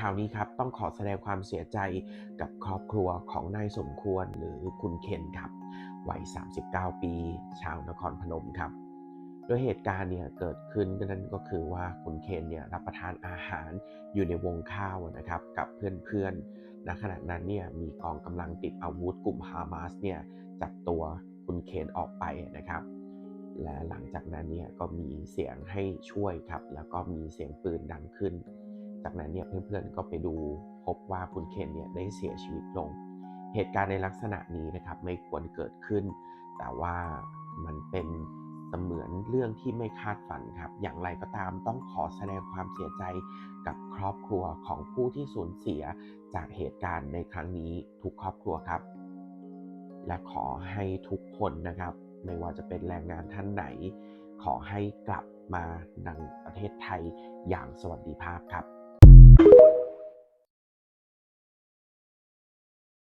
ข่าวนี้ครับต้องขอแสดงความเสียใจกับครอบครัวของนายสมควรหรือคุณเคนครับวัย 39 ปี ชาวนครพนมครับโดยเหตุการณ์เนี่ยเกิดขึ้นนั่นก็คือว่าคุณเคนเนี่ยรับประทานอาหารอยู่ในวงข้าวนะครับกับเพื่อนๆณขณะนั้นเนี่ยมีกองกำลังติดอาวุธกลุ่มฮามาสเนี่ยจับตัวคุณเคนออกไปนะครับและหลังจากนั้นเนี่ยก็มีเสียงให้ช่วยครับ แล้วก็มีเสียงปืนดังขึ้น จากนั้นเนี่ยเพื่อนๆก็ไปดูพบว่าคุณเคนเนี่ยได้เสียชีวิตลง เหตุการณ์ในลักษณะนี้นะครับไม่ควรเกิดขึ้น แต่ว่ามันเป็นเสมือนเรื่องที่ไม่คาดฝันครับ อย่างไรก็ตามต้องขอแสดงความเสียใจกับครอบครัวของผู้ที่สูญเสียจากเหตุการณ์ในครั้งนี้ทุกครอบครัวครับ และขอให้ทุกคนนะครับ ไม่ว่าจะเป็นแรงงานท่านไหน ขอให้กลับมาดังประเทศไทยอย่างสวัสดิภาพครับ